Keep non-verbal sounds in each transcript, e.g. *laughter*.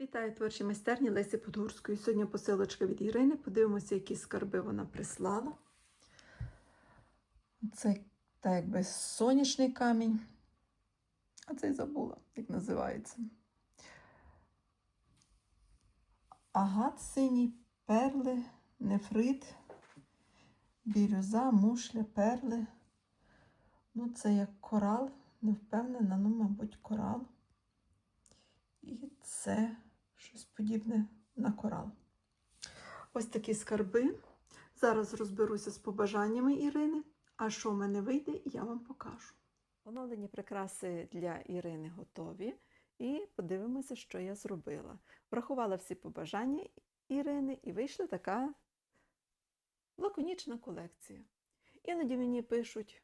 Вітаю творчі майстерні Лесі Подгурської. Сьогодні посилочка від Ірини. Подивимося, які скарби вона прислала. Це так якби сонячний камінь. А цей забула, як називається. Агат синій, перли, нефрит, бірюза, мушля, перли. Ну, це як корал, не впевнена, ну, мабуть, корал. І це щось подібне на корал. Ось такі скарби. Зараз розберуся з побажаннями Ірини. А що в мене вийде, я вам покажу. Оновлені прикраси для Ірини готові. І подивимося, що я зробила. Врахувала всі побажання Ірини і вийшла така лаконічна колекція. Іноді мені пишуть,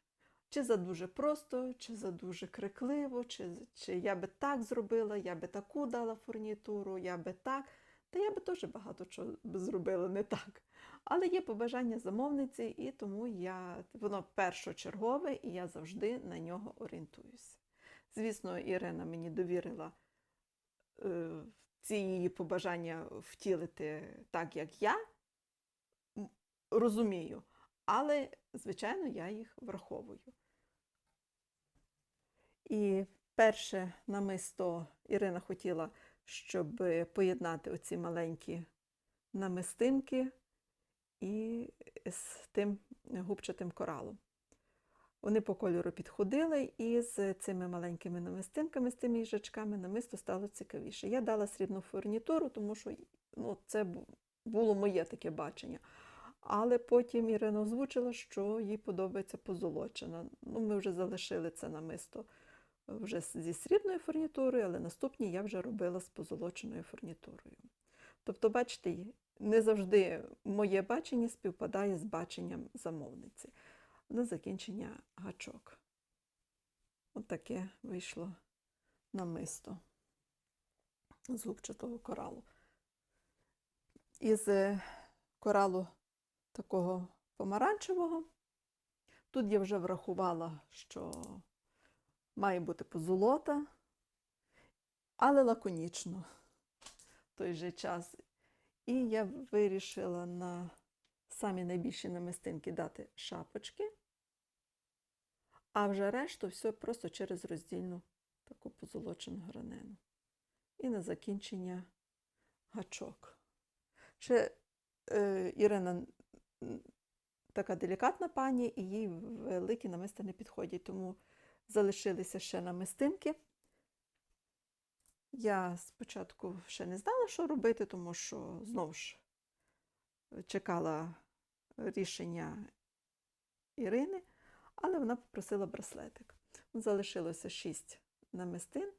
чи за дуже просто, чи за дуже крикливо, чи, чи я би так зробила, я би таку дала фурнітуру, я би так. Та я би теж багато чого зробила не так. Але є побажання замовниці, і тому я, воно першочергове, і я завжди на нього орієнтуюся. Звісно, Ірина мені довірила е, ці її побажання втілити так, як я розумію. Але, звичайно, я їх враховую. І перше намисто Ірина хотіла, щоб поєднати оці маленькі намистинки і з тим губчатим коралом. Вони по кольору підходили, і з цими маленькими намистинками, з тими їжачками, намисто стало цікавіше. Я дала срібну фурнітуру, тому що ну, це було моє таке бачення. Але потім Ірина озвучила, що їй подобається позолочена. Ну, ми вже залишили це намисто вже зі срібною фурнітурою, але наступні я вже робила з позолоченою фурнітурою. Тобто, бачите, не завжди моє бачення співпадає з баченням замовниці. На закінчення гачок. От вийшло намисто з губчатого коралу. Із коралу такого помаранчевого. Тут я вже врахувала, що має бути позолота, але лаконічно в той же час. І я вирішила на самі найбільші намистинки дати шапочки, а вже решту все просто через роздільну таку позолочену гранену. І на закінчення гачок. Ще е, Ірина така делікатна пані, і їй великі намисти не підходять, тому залишилися ще намистинки. Я спочатку ще не знала, що робити, тому що знову ж чекала рішення Ірини, але вона попросила браслетик. Залишилося 6 намистин,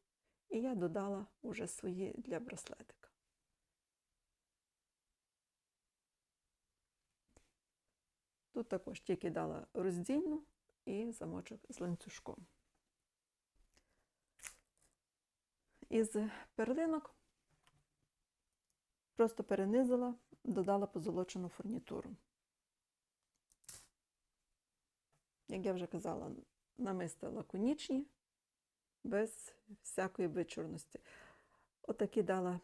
і я додала уже свої для браслетика. Тут також тільки дала роздільну і замочок з ланцюжком. Із перлинок просто перенизила, додала позолочену фурнітуру. Як я вже казала, намиста лаконічні, без всякої вичурності. Отакі дала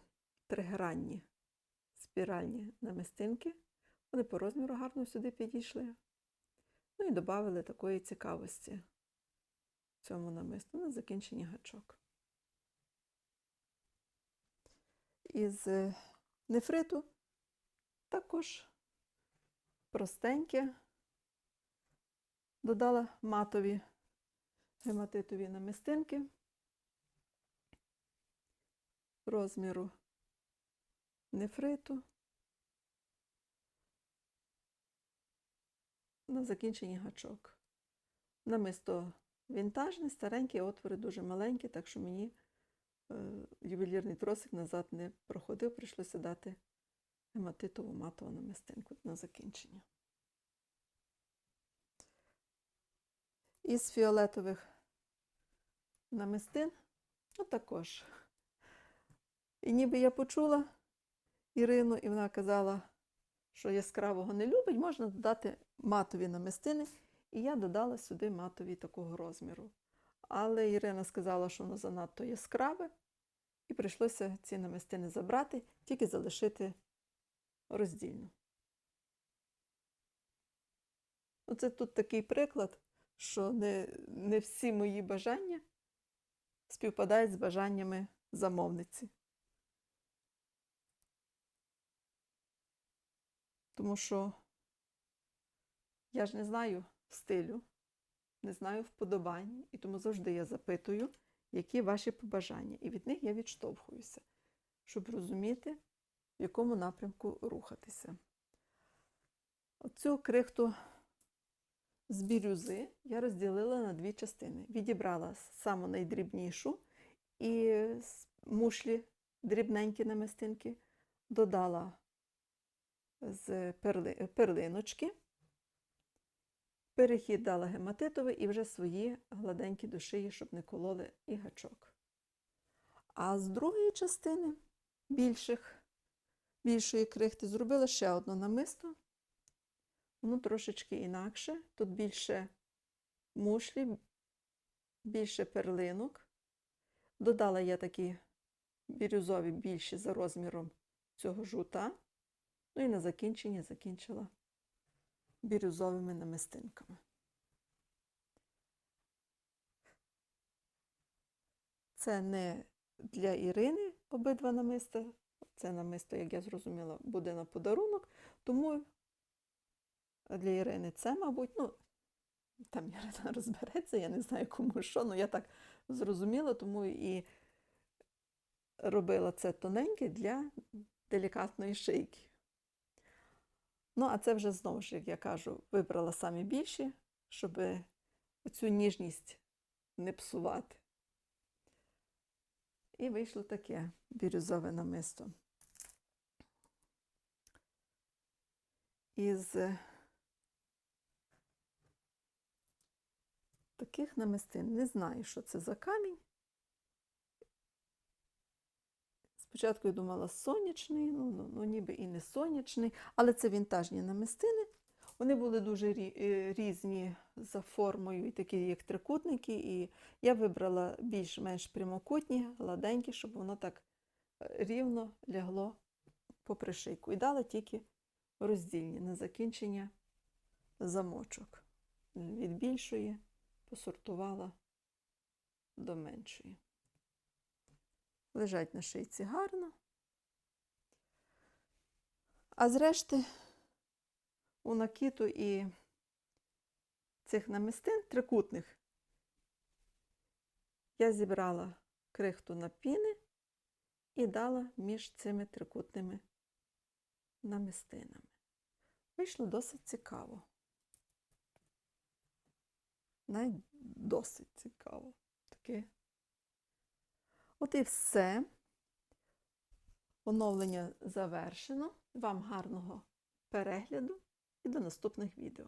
тригранні спіральні намистинки. Вони по розміру гарно сюди підійшли. Ну і додали такої цікавості цьому намисту на закінчення гачок. Із нефриту також простеньке. Додала матові гематитові намистинки розміру нефриту. На закінченні гачок. Намисто вінтажне, старенькі, отвори дуже маленькі, так що мені е, ювелірний тросик назад не проходив, прийшлося дати гематитову матову намистинку на закінчення. Із фіолетових намистин, ну також. І ніби я почула Ірину, і вона казала, що яскравого не любить, можна додати матові намистини, і я додала сюди матові такого розміру. Але Ірина сказала, що воно занадто яскраве, І прийшлося ці намистини забрати, тільки залишити роздільну. Оце тут такий приклад, що не, не всі мої бажання співпадають з бажаннями замовниці. Тому що я ж не знаю стилю, не знаю вподобань, і тому завжди я запитую, які ваші побажання. І від них я відштовхуюся, щоб розуміти, в якому напрямку рухатися. Оцю крихту з бірюзи я розділила на дві частини. Відібрала саму найдрібнішу і мушлі дрібненькі намистинки, додала з перли, перлиночки, перехід дала гематитовий і вже свої гладенькі до щоб не кололи і гачок. А з другої частини більших, більшої крихти зробила ще одне намисто. Воно трошечки інакше. Тут більше мушлі, більше перлинок. Додала я такі бірюзові більші за розміром цього жута. Ну і на закінчення закінчила бірюзовими намистинками. Це не для Ірини обидва намиста. Це намисто, як я зрозуміла, буде на подарунок, тому для Ірини це, мабуть, ну, там Ірина *laughs* розбереться, я не знаю кому що, але я так зрозуміла, тому і робила це тоненьке для делікатної шийки. Ну, а це вже знову ж, як я кажу, вибрала самі більші, щоб оцю ніжність не псувати. І вийшло таке бірюзове намисто. Із таких намистин не знаю, що це за камінь. Спочатку я думала сонячний, ну, ну, ну ніби і не сонячний, але це вінтажні намистини. Вони були дуже різні за формою, і такі, як трикутники. І я вибрала більш-менш прямокутні, гладенькі, щоб воно так е, рівно лягло по пришийку. І дала тільки роздільні на закінчення замочок. Від більшої посортувала до меншої. Лежать на шийці гарно. А зрешти у накіту і цих намистин трикутних я зібрала крихту на піни і дала між цими трикутними намистинами. Вийшло досить цікаво. Навіть досить цікаво. Таке. От і все. Оновлення завершено. Вам гарного перегляду і до наступних відео.